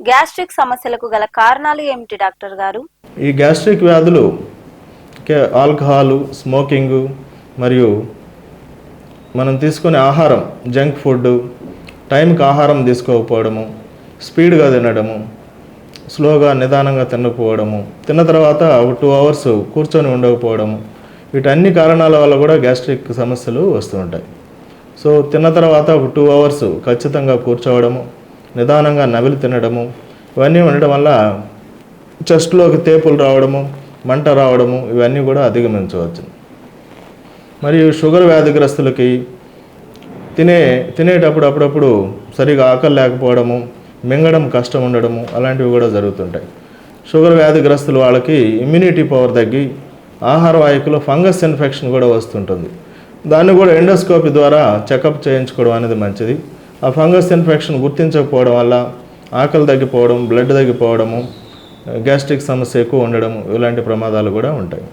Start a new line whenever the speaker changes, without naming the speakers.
Gastric సమస్యలకు గల కారణాలు ఏమిటి డాక్టర్ గారు?
ఈ గ్యాస్ట్రిక్ వ్యాధులు కే- ఆల్కహాలు స్మోకింగు మరియు మనం తీసుకునే ఆహారం జంక్ ఫుడ్ టైంకి ఆహారం తీసుకోకపోవడము స్పీడ్గా తినడము స్లోగా నిదానంగా తినకపోవడము తిన్న తర్వాత ఒక టూ అవర్స్ కూర్చొని ఉండకపోవడము వీటన్ని కారణాల వల్ల కూడా గ్యాస్ట్రిక్ సమస్యలు వస్తూ ఉంటాయి. సో తిన్న తర్వాత ఒక టూ అవర్స్ ఖచ్చితంగా కూర్చోవడము నిదానంగా నవిలి తినడము ఇవన్నీ ఉండడం వల్ల చెస్ట్లోకి తేపులు రావడము మంట రావడము ఇవన్నీ కూడా అధిగమించవచ్చు. మరియు షుగర్ వ్యాధిగ్రస్తులకి తినే తినేటప్పుడు అప్పుడప్పుడు సరిగా ఆకలి లేకపోవడము మింగడం కష్టం ఉండడము అలాంటివి కూడా జరుగుతుంటాయి. షుగర్ వ్యాధిగ్రస్తులు వాళ్ళకి ఇమ్యూనిటీ పవర్ తగ్గి ఆహార వాయుకులో ఫంగస్ ఇన్ఫెక్షన్ కూడా వస్తుంటుంది. దాన్ని కూడా ఎండోస్కోపీ ద్వారా చెకప్ చేయించుకోవడం అనేది మంచిది. ఆ ఫంగస్ ఇన్ఫెక్షన్ గుర్తించకపోవడం వల్ల ఆకలి తగ్గిపోవడం బ్లడ్ తగ్గిపోవడము గ్యాస్ట్రిక్ సమస్య ఎక్కువ ఉండడం ఇలాంటి ప్రమాదాలు కూడా ఉంటాయి.